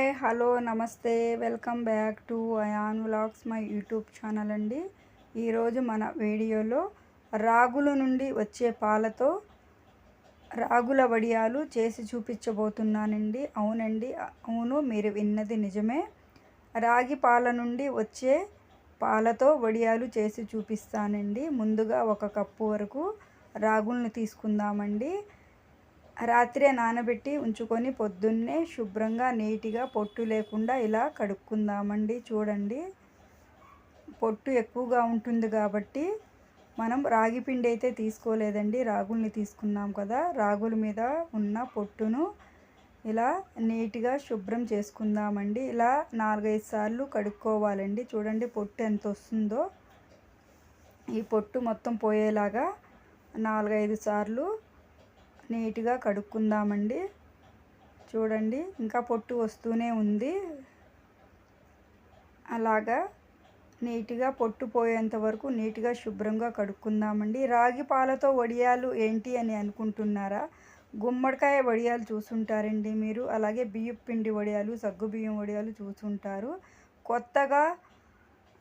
Hi hello namaste. Welcome back to Ayaan vlogs my YouTube channel అండి. ఈరోజు మన వీడియోలో రాగుల నుండి వచ్చే పాలతో రాగుల వడియాలు చేసి చూపించబోతున్నానండి. అవునండి అవును మీరు విన్నది నిజమే. రాగి పాల నుండి వచ్చే పాలతో వడియాలు చేసి చూపిస్తానండి. ముందుగా ఒక కప్పు వరకు రాగులను తీసుకుందామండి. రాత్రే నానబెట్టి ఉంచుకొని పొద్దున్నే శుభ్రంగా నీట్గా పొట్టు లేకుండా ఇలా కడుక్కుందామండి. చూడండి పొట్టు ఎక్కువగా ఉంటుంది కాబట్టి మనం రాగి పిండి అయితే తీసుకోలేదండి. రాగుల్ని తీసుకున్నాం కదా రాగుల మీద ఉన్న పొట్టును ఇలా నీట్గా శుభ్రం చేసుకుందామండి. ఇలా నాలుగైదు సార్లు కడుక్కోవాలండి. చూడండి పొట్టు ఎంత వస్తుందో. ఈ పొట్టు మొత్తం పోయేలాగా నాలుగైదు సార్లు నీట్గా కడుక్కుందామండి. చూడండి ఇంకా పొట్టు వస్తూనే ఉంది. అలాగా నీట్గా పొట్టు పోయేంత వరకు నీట్గా శుభ్రంగా కడుక్కుందామండి. రాగి పాలతో వడియాలు ఏంటి అని అనుకుంటున్నారా? గుమ్మడికాయ వడియాలు చూసుంటారండి మీరు. అలాగే బియ్యం పిండి వడియాలు సగ్గు బియ్యం వడియాలు చూసుంటారు. కొత్తగా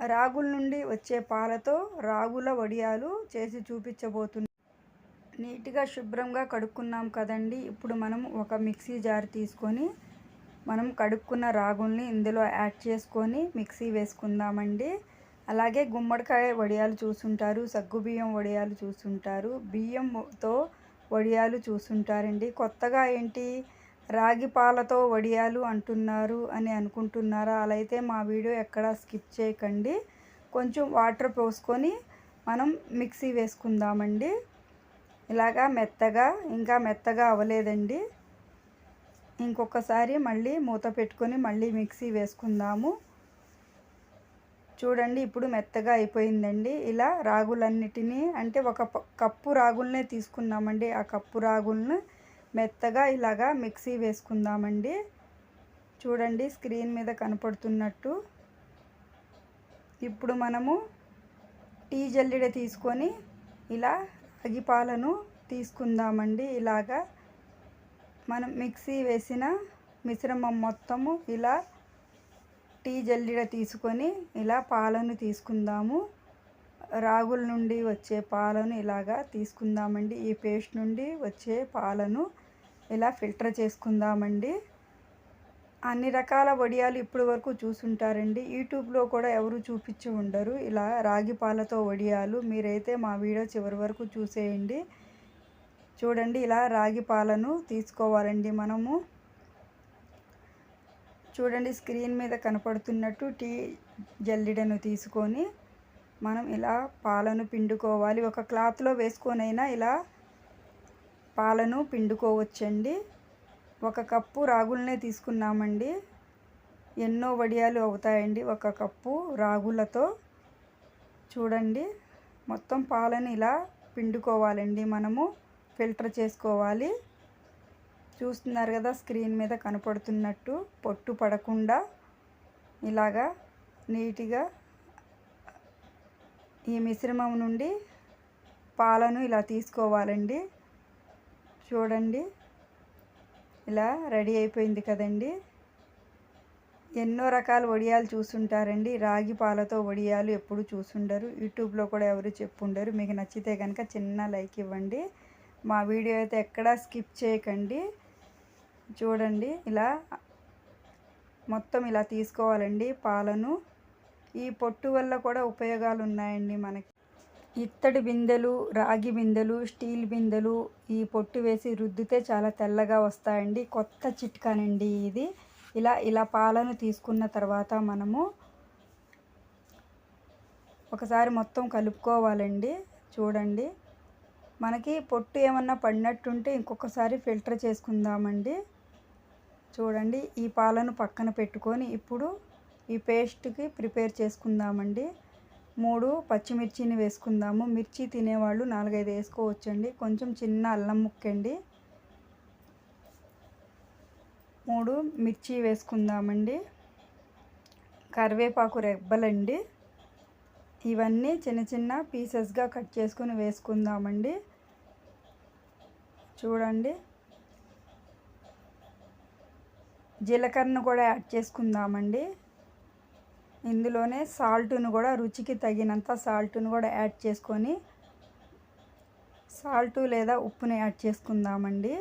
రాగుల నుండి వచ్చే పాలతో రాగుల వడియాలు చేసి చూపించబోతున్నారు నీట్గా శుభ్రంగా కడుక్కున్నాం కదండి. ఇప్పుడు మనం ఒక మిక్సీ జార్ తీసుకొని మనం కడుక్కున్న రాగుల్ని ఇందులో యాడ్ చేసుకొని మిక్సీ వేసుకుందామండి. అలాగే గుమ్మడికాయ వడియాలు చూసుంటారు సగ్గుబియ్యం వడియాలు చూసుంటారు బియ్యంతో వడియాలు చూసుంటారండి. కొత్తగా ఏంటి? రాగి పాలతో వడియాలు అంటున్నారు అని అనుకుంటున్నారా? అలా అయితే మా వీడియో ఎక్కడా స్కిప్ చేయకండి. కొంచెం వాటర్ పోసుకొని మనం మిక్సీ వేసుకుందామండి. ఇలాగా మెత్తగా ఇంకా మెత్తగా అవ్వలేదండి. ఇంకొకసారి మళ్ళీ మూత పెట్టుకొని మళ్ళీ మిక్సీ వేసుకుందాము. చూడండి ఇప్పుడు మెత్తగా అయిపోయిందండి. ఇలా రాగులన్నిటినీ అంటే ఒక కప్పు రాగులనే తీసుకున్నామండి. ఆ కప్పు రాగులను మెత్తగా ఇలాగా మిక్సీ వేసుకుందామండి. చూడండి స్క్రీన్ మీద కనపడుతున్నట్టు. ఇప్పుడు మనము టీ జల్లిడ తీసుకొని ఇలా అగిపాలను పాలను తీసుకుందామండి. ఇలాగా మనం మిక్సీ వేసిన మిశ్రమం మొత్తము ఇలా టీ జల్లిడ తీసుకొని ఇలా పాలను తీసుకుందాము. రాగుల నుండి వచ్చే పాలను ఇలాగా తీసుకుందామండి. ఈ పేస్ట్ నుండి వచ్చే పాలను ఇలా ఫిల్టర్ చేసుకుందామండి. అన్ని రకాల వడియాలు ఇప్పటి వరకు చూసుంటారండి. యూట్యూబ్లో కూడా ఎవరు చూపించి ఉండరు. ఇలా రాగి పాలతో వడియాలు మీరైతే మా వీడియో చివరి వరకు చూసేయండి. చూడండి ఇలా రాగి పాలను తీసుకోవాలండి మనము. చూడండి స్క్రీన్ మీద కనపడుతున్నట్టు టీ జల్లిడను తీసుకొని మనం ఇలా పాలను పిండుకోవాలి. ఒక క్లాత్లో వేసుకొనైనా ఇలా పాలను పిండుకోవచ్చండి. ఒక కప్పు రాగులనే తీసుకున్నామండి. ఎన్నో వడియాలు అవుతాయండి ఒక కప్పు రాగులతో. చూడండి మొత్తం పాలను ఇలా పిండుకోవాలండి మనము. ఫిల్టర్ చేసుకోవాలి. చూస్తున్నారు కదా స్క్రీన్ మీద కనపడుతున్నట్టు పొట్టు పడకుండా ఇలాగా నీట్గా ఈ మిశ్రమం నుండి పాలను ఇలా తీసుకోవాలండి. చూడండి. ఇలా రెడీ అయిపోయింది కదండి. ఎన్నో రకాల వడియాలు చూసుంటారండి. రాగి పాలతో వడియాలు ఎప్పుడు చూసుండరు. యూట్యూబ్లో కూడా ఎవరు చెప్పుండరు. మీకు నచ్చితే కనుక చిన్న లైక్ ఇవ్వండి. మా వీడియో అయితే ఎక్కడా స్కిప్ చేయకండి. చూడండి ఇలా మొత్తం ఇలా తీసుకోవాలండి పాలను. ఈ పొట్టు వల్ల కూడా ఉపయోగాలు ఉన్నాయండి మనకి. ఇత్తడి బిందెలు రాగి బిందెలు స్టీల్ బిందెలు ఈ పొట్టు వేసి రుద్దితే చాలా తెల్లగా వస్తాయండి. కొత్త చిట్కానండి ఇది. ఇలా ఇలా పాలను తీసుకున్న తర్వాత మనము ఒకసారి మొత్తం కలుపుకోవాలండి. చూడండి. మనకి పొట్టు ఏమన్నా పడినట్టుంటే ఇంకొకసారి ఫిల్టర్ చేసుకుందామండి. చూడండి. ఈ పాలను పక్కన పెట్టుకొని ఇప్పుడు ఈ పేస్ట్కి ప్రిపేర్ చేసుకుందామండి. మూడు పచ్చిమిర్చిని వేసుకుందాము. మిర్చి తినేవాళ్ళు నాలుగైదు వేసుకోవచ్చండి. కొంచెం చిన్న అల్లం ముక్కండి. మూడు మిర్చి వేసుకుందామండి. కరివేపాకు రెబ్బలండి. ఇవన్నీ చిన్న చిన్న పీసెస్గా కట్ చేసుకుని వేసుకుందామండి. చూడండి. జీలకర్రను కూడా యాడ్ చేసుకుందామండి. ఇందులోనే సాల్ట్ను కూడా రుచికి తగినంత సాల్ట్ను కూడా యాడ్ చేసుకొని సాల్ట్ లేదా ఉప్పుని యాడ్ చేసుకుందామండి.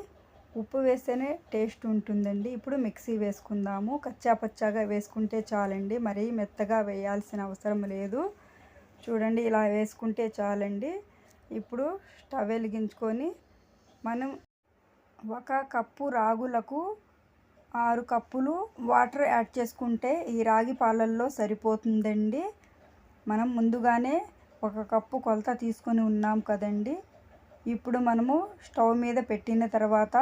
ఉప్పు వేస్తేనే టేస్ట్ ఉంటుందండి. ఇప్పుడు మిక్సీ వేసుకుందాము. కచ్చా పచ్చాగా వేసుకుంటే చాలండి. మరీ మెత్తగా వేయాల్సిన అవసరం లేదు. చూడండి ఇలా వేసుకుంటే చాలండి. ఇప్పుడు స్టవ్ వెలిగించుకొని మనం ఒక కప్పు రాగులకు ఆరు కప్పులు వాటర్ యాడ్ చేసుకుంటే ఈ రాగి పాలల్లో సరిపోతుందండి. మనం ముందుగానే ఒక కప్పు కొలత తీసుకొని ఉన్నాం కదండి. ఇప్పుడు మనము స్టవ్ మీద పెట్టిన తర్వాత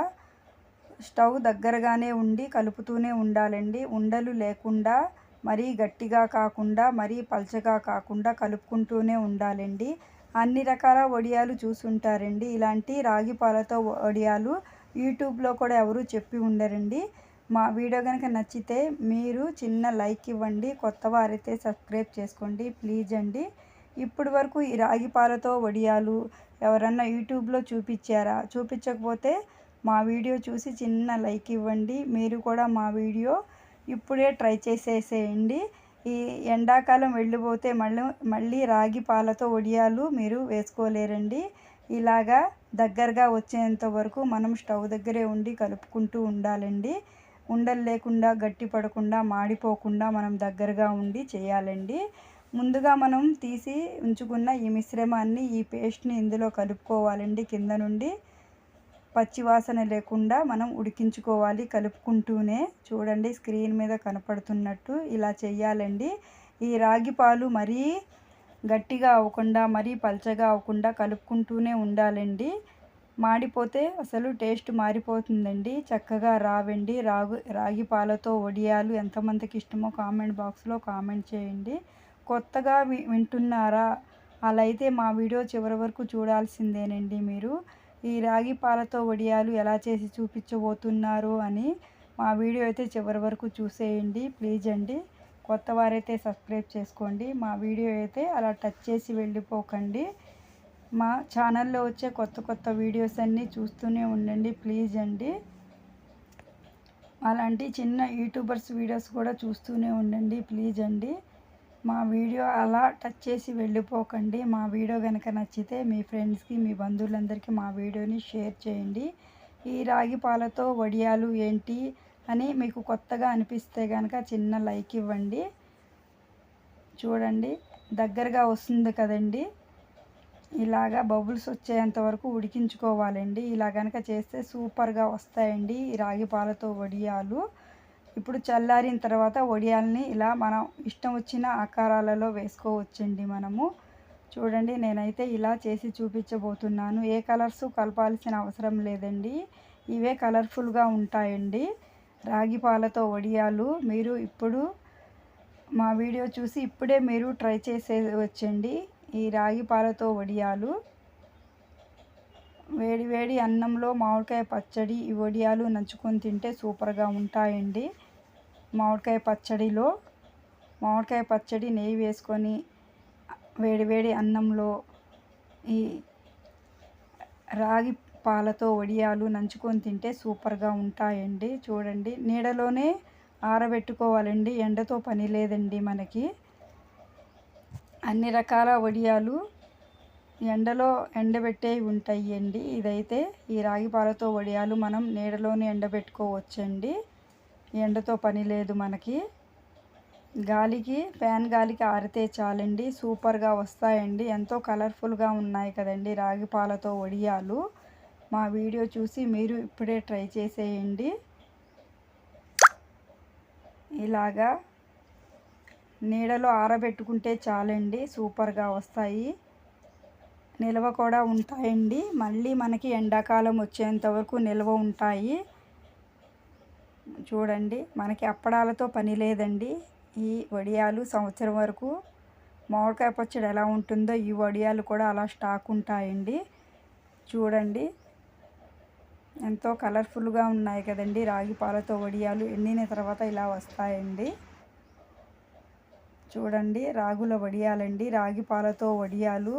స్టవ్ దగ్గరగానే ఉండి కలుపుతూనే ఉండాలండి. ఉండలు లేకుండా మరీ గట్టిగా కాకుండా మరీ పల్చగా కాకుండా కలుపుకుంటూనే ఉండాలండి. అన్ని రకాల వడియాలు చూసుంటారండి. ఇలాంటి రాగి పాలతో వడియాలు యూట్యూబ్లో కూడా ఎవరు చెప్పి ఉండరండి. మా వీడియో కనుక నచ్చితే మీరు చిన్న లైక్ ఇవ్వండి కొత్త వారైతే సబ్స్క్రైబ్ చేసుకోండి ప్లీజ్ అండి. ఇప్పటి వరకు ఈ రాగి పాలతో వడియాలు ఎవరన్నా యూట్యూబ్లో చూపించారా? చూపించకపోతే మా వీడియో చూసి చిన్న లైక్ ఇవ్వండి. మీరు కూడా మా వీడియో ఇప్పుడే ట్రై చేసేసేయండి. ఈ ఎండాకాలం వెళ్ళిపోతే మళ్ళీ మళ్ళీ రాగి పాలతో వడియాలు మీరు వేసుకోలేరండి. ఇలాగా దగ్గరగా వచ్చేంత వరకు మనం స్టవ్ దగ్గరే ఉండి కలుపుకుంటూ ఉండాలండి. ఉండలు లేకుండా గట్టి పడకుండా మాడిపోకుండా మనం దగ్గరగా ఉండి చేయాలండి. ముందుగా మనం తీసి ఉంచుకున్న ఈ మిశ్రమాన్ని ఈ పేస్ట్ని ఇందులో కలుపుకోవాలండి. కింద నుండి పచ్చివాసన లేకుండా మనం ఉడికించుకోవాలి కలుపుకుంటూనే. చూడండి స్క్రీన్ మీద కనపడుతున్నట్టు ఇలా చేయాలండి. ఈ రాగి పాలు మరీ గట్టిగా అవ్వకుండా మరీ పల్చగా అవ్వకుండా కలుపుకుంటూనే ఉండాలండి. మాడిపోతే అసలు టేస్ట్ మారిపోతుందండి. చక్కగా రావండి. రాగు రాగి పాలతో వడియాలు ఎంతమందికి ఇష్టమో కామెంట్ బాక్స్లో కామెంట్ చేయండి. కొత్తగా వి వింటున్నారా? అలా అయితే మా వీడియో చివరి వరకు చూడాల్సిందేనండి మీరు. ఈ రాగి పాలతో వడియాలు ఎలా చేసి చూపించబోతున్నారు అని మా వీడియో అయితే చివరి వరకు చూసేయండి. ప్లీజ్ అండి. కొత్త వారైతే సబ్స్క్రైబ్ చేసుకోండి. మా వీడియో అయితే అలా టచ్ చేసి వెళ్ళిపోకండి. మా ఛానల్లో వచ్చే కొత్త కొత్త వీడియోస్ అన్నీ చూస్తూనే ఉండండి ప్లీజ్ అండి. అలాంటి చిన్న యూట్యూబర్స్ వీడియోస్ కూడా చూస్తూనే ఉండండి ప్లీజ్ అండి. మా వీడియో అలా టచ్ చేసి వెళ్ళిపోకండి. మా వీడియో కనుక నచ్చితే మీ ఫ్రెండ్స్కి మీ బంధువులందరికీ మా వీడియోని షేర్ చేయండి. ఈ రాగి పాలతో వడియాలు ఏంటి అని మీకు కొత్తగా అనిపిస్తే కనుక చిన్న లైక్ ఇవ్వండి. చూడండి దగ్గరగా వస్తుంది కదండి. ఇలాగా బబుల్స్ వచ్చేంత వరకు ఉడికించుకోవాలండి. ఇలా కనుక చేస్తే సూపర్గా వస్తాయండి ఈ రాగి పాలతో వడియాలు. ఇప్పుడు చల్లారిన తర్వాత వడియాల్ని ఇలా మనం ఇష్టం వచ్చిన ఆకారాలలో వేసుకోవచ్చండి మనము. చూడండి నేనైతే ఇలా చేసి చూపించబోతున్నాను. ఏ కలర్స్ కలపాల్సిన అవసరం లేదండి. ఇవే కలర్ఫుల్గా ఉంటాయండి. రాగి పాలతో వడియాలు మీరు ఇప్పుడు మా వీడియో చూసి ఇప్పుడే మీరు ట్రై చేసే వచ్చండి ఈ రాగి పాలతో వడియాలు. వేడి వేడి అన్నంలో మామిడికాయ పచ్చడి ఈ వడియాలు నంచుకొని తింటే సూపర్గా ఉంటాయండి. మామిడికాయ పచ్చడిలో మామిడికాయ పచ్చడి నెయ్యి వేసుకొని వేడి వేడి అన్నంలో ఈ రాగి పాలతో వడియాలు నంచుకొని తింటే సూపర్గా ఉంటాయండి. చూడండి నీడలోనే ఆరబెట్టుకోవాలండి. ఎండతో పని లేదండి మనకి. అన్ని రకాల వడియాలు ఎండలో ఎండబెట్టేవి ఉంటాయి అండి ఇదైతే ఈ రాగి పాలతో వడియాలు మనం నీడలోనే ఎండబెట్టుకోవచ్చండి. ఎండతో పని లేదు మనకి. గాలికి ఫ్యాన్ గాలికి ఆరితే చాలండి. సూపర్గా వస్తాయండి. ఎంతో కలర్ఫుల్గా ఉన్నాయి కదండి రాగి పాలతో వడియాలు. మా వీడియో చూసి మీరు ఇప్పుడే ట్రై చేసేయండి. ఇలాగా నీడలో ఆరబెట్టుకుంటే చాలండి సూపర్గా వస్తాయి. నిల్వ కూడా ఉంటాయండి. మళ్ళీ మనకి ఎండాకాలం వచ్చేంత వరకు నిల్వ ఉంటాయి. చూడండి మనకి అప్పడాలతో పని లేదండి. ఈ వడియాలు సంవత్సరం వరకు మామిడికాయ పచ్చడి ఎలా ఉంటుందో ఈ వడియాలు కూడా అలా స్టాక్ ఉంటాయండి. చూడండి ఎంతో కలర్ఫుల్గా ఉన్నాయి కదండి రాగి పాలతో వడియాలు. ఎండిన తర్వాత ఇలా వస్తాయండి. చూడండి రాగుల వడియాలండి రాగి పాలతో వడియాలు.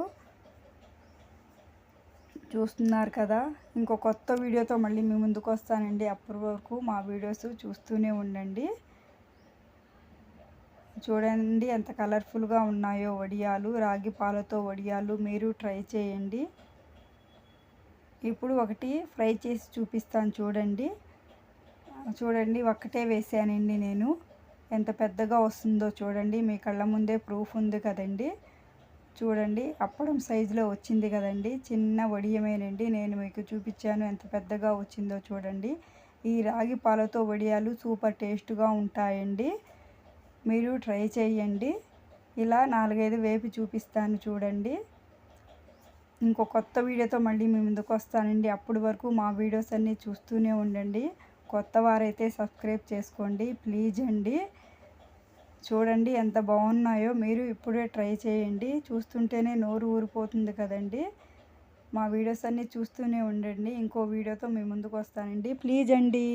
చూస్తున్నారు కదా? ఇంకో కొత్త వీడియోతో మళ్ళీ మీ ముందుకు వస్తానండి. అప్పటి వరకు మా వీడియోస్ చూస్తూనే ఉండండి. చూడండి ఎంత కలర్ఫుల్గా ఉన్నాయో వడియాలు రాగి పాలతో వడియాలు. మీరు ట్రై చేయండి. ఇప్పుడు ఒకటి ఫ్రై చేసి చూపిస్తాను చూడండి. చూడండి ఒక్కటే వేసానండి నేను. ఎంత పెద్దగా వస్తుందో చూడండి. మీ కళ్ళ ముందే ప్రూఫ్ ఉంది కదండి. చూడండి అప్పడం సైజులో వచ్చింది కదండి. చిన్న వడియమేనండి. నేను మీకు చూపించాను ఎంత పెద్దగా వచ్చిందో చూడండి. ఈ రాగి పాలతో వడియాలు సూపర్ టేస్ట్గా ఉంటాయండి. మీరు ట్రై చేయండి. ఇలా నాలుగైదు వేపి చూపిస్తాను చూడండి. ఇంకో కొత్త వీడియోతో మళ్ళీ మీ ముందుకు వస్తానండి. అప్పటి వరకు మా వీడియోస్ అన్నీ చూస్తూనే ఉండండి. కొత్త వారైతే సబ్స్క్రైబ్ చేసుకోండి ప్లీజ్ అండి. చూడండి ఎంత బాగున్నాయో మీరు ఇప్పుడే ట్రై చేయండి. చూస్తుంటేనే నోరు ఊరిపోతుంది కదండి. మా వీడియోస్ అన్నీ చూస్తూనే ఉండండి. ఇంకో వీడియోతో మీ ముందుకు వస్తానండి. ప్లీజ్ అండి.